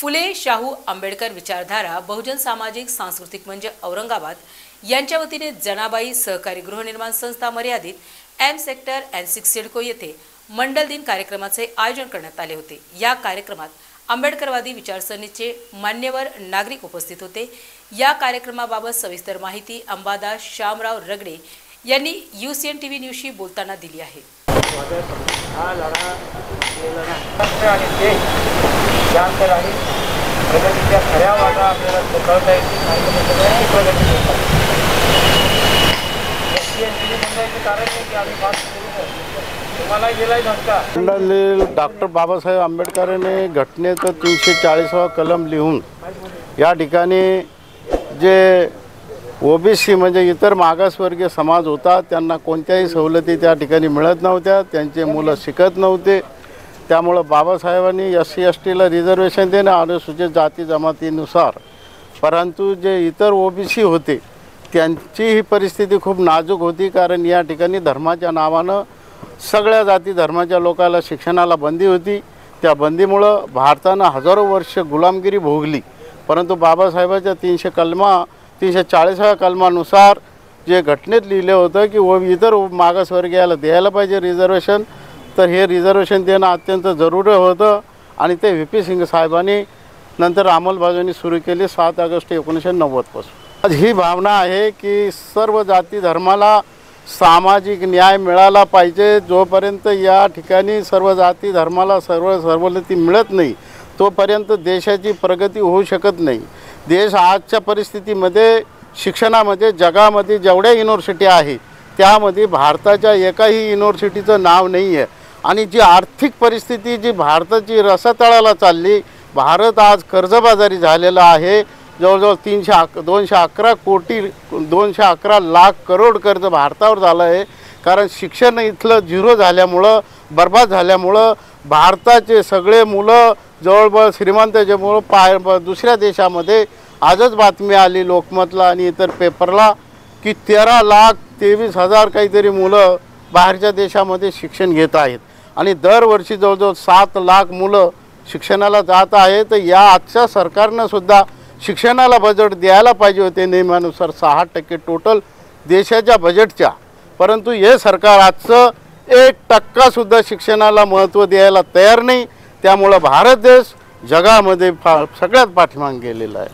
फुले शाहू आंबेडकर विचारधारा बहुजन सामाजिक सांस्कृतिक म्हणजे औरंगाबाद यांच्या वतीने जनाबाई सहकारी गृहनिर्माण संस्था मर्यादित M sector N six CIDCO येथे मंडल दिन कार्यक्रमाचे आयोजन करण्यात आले होते. या कार्यक्रमात आंबेडकरवादी विचारसरणीचे मान्यवर नागरिक उपस्थित होते. या कार्यक्रमाबाबत सविस्तर माहिती अंबादास श्यामराव रगडे यांनी U C N T V न्यूजशी बोलताना दिली आहे. हा लढा केला प्रगतीच्या खऱ्या वाटा आपल्याला पकडता येतील. आणि मग सगळ्यांची प्रगती होईल कारण नाही की आम्ही तुम्हाला गेलाय धक्का. मंडळी डॉक्टर बाबासाहेब आंबेडकरांनी घटनेचं तीनशे चाळीसावा कलम लिहून या ठिकाणी जे ओबीसी म्हणजे इतर मागासवर्गीय समाज होता त्यांना कोणत्याही सवलती त्या ठिकाणी मिळत नव्हत्या त्यांचे मुलं शिकत नव्हते. त्यामुळं बाबासाहेबांनी एस सी एस टीला रिझर्वेशन देणं अनुसूचित जाती जमातीनुसार. परंतु जे इतर ओबीसी होते त्यांची ही परिस्थिती खूप नाजूक होती कारण या ठिकाणी धर्माच्या नावानं सगळ्या जाती धर्माच्या लोकाला शिक्षणाला बंदी होती. त्या बंदीमुळं भारतानं हजारो वर्ष गुलामगिरी भोगली. परंतु बाबासाहेबाच्या तीनशे कलमा तीनशे चाळीसाव्या कलमानुसार जे घटनेत लिहिलं होतं की व इतर मागासवर्गीयाला द्यायला पाहिजे रिझर्वेशन तर हे रिझर्वेशन देणं अत्यंत जरुरी होतं. आणि ते व्ही पी सिंग साहेबांनी नंतर अंमलबजावणी सुरू केली सात ऑगस्ट एकोणीसशे नव्वदपासून आज ही भावना आहे की सर्व जाती धर्माला सामाजिक न्याय मिळाला पाहिजे. जोपर्यंत या ठिकाणी सर्व जाती धर्माला सर्व सवलती मिळत नाही तोपर्यंत देशाची प्रगती होऊ शकत नाही. देश आजच्या परिस्थितीमध्ये शिक्षणामध्ये जगामध्ये जेवढ्या युनिव्हर्सिटी आहे त्यामध्ये भारताच्या एकाही युनिव्हर्सिटीचं नाव नाही आहे आणि जी आर्थिक परिस्थिती जी भारताची रसातळाला चालली भारत आज कर्जबाजारी झालेला आहे. जवळजवळ तीनशे अक दोनशे अकरा कोटी दोनशे अकरा लाख करोड कर्ज भारतावर झालं आहे. कारण शिक्षण इथलं झिरो झाल्यामुळं बर्बाद झाल्यामुळं भारताचे सगळे मुलं जवळपास श्रीमंताच्यामुळं पाय ब- दुसऱ्या देशामध्ये आजच बातमी आली लोकमतला आणि इतर पेपरला की तेरा लाख तेवीस हजार काहीतरी मुलं बाहेरच्या देशामध्ये शिक्षण घेत आहेत. आणि दरवर्षी जवळजवळ सात लाख मुलं शिक्षणाला जात आहे तर या आजच्या सरकारनं सुद्धा शिक्षणाला बजेट द्यायला पाहिजे होते नियमानुसार सहा टक्के टोटल देशाच्या बजेटच्या परंतु हे सरकार आजचं एक टक्कासुद्धा शिक्षणाला महत्त्व द्यायला तयार नाही. त्यामुळं भारत देश जगामध्ये फा सगळ्यात पाठीमागे गेलेला आहे.